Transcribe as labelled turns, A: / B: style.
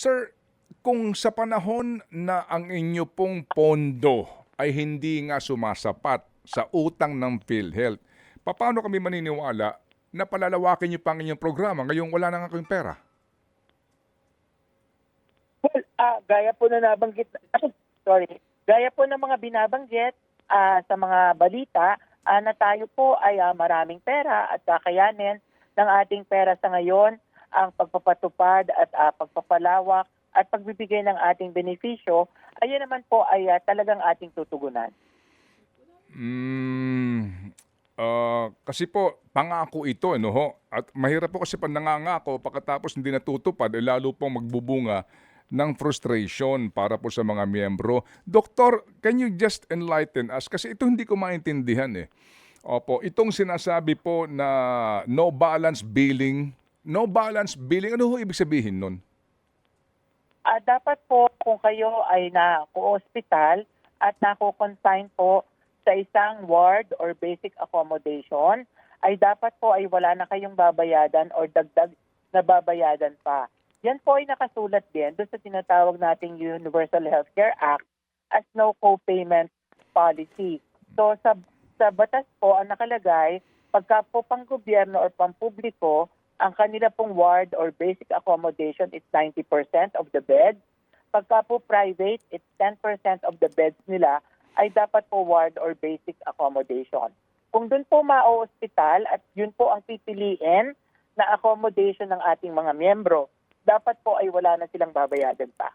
A: Sir, kung sa panahon na ang inyo pong pondo ay hindi nga sumasapat sa utang ng PhilHealth, paano kami maniniwala na palalawakin niyo pa ang inyong programa ngayong wala na nga kayong pera?
B: Well, ah, gaya po na nabanggit, sorry, gaya po ng mga binabanggit ah, sa mga balita ah, na tayo po ay ah, maraming pera at kakayanin ng ating pera sa ngayon ang pagpapatupad at ah, pagpapalawak at pagbibigay ng ating benepisyo, ayun naman po ay ah, talagang ating tutugunan.
A: Mm, ah, kasi po, pangako ito, ano ho? At mahirap po kasi pag nangangako, pagkatapos hindi natutupad, eh, lalo pong magbubunga ng frustration para po sa mga miyembro. Doktor, can you just enlighten us? Kasi ito hindi ko maintindihan eh. Opo, itong sinasabi po na no balance billing, no balance billing, ano ho ibig sabihin nun?
B: Ah, dapat po kung kayo ay na-hospital at nako-consign po sa isang ward or basic accommodation, ay dapat po ay wala na kayong babayadan or dagdag na babayadan pa. Yan po ay nakasulat din doon sa tinatawag nating Universal Healthcare Act as no co-payment policy. So sa sa batas po ang nakalagay, pagka po pang gobyerno or pampubliko, ang kanila pong ward or basic accommodation is 90% of the beds. Pagka po private, it's 10% of the beds nila ay dapat po ward or basic accommodation. Kung doon po ma-hospital at yun po ang pipiliin na accommodation ng ating mga miyembro, dapat po ay wala na silang babayadan pa.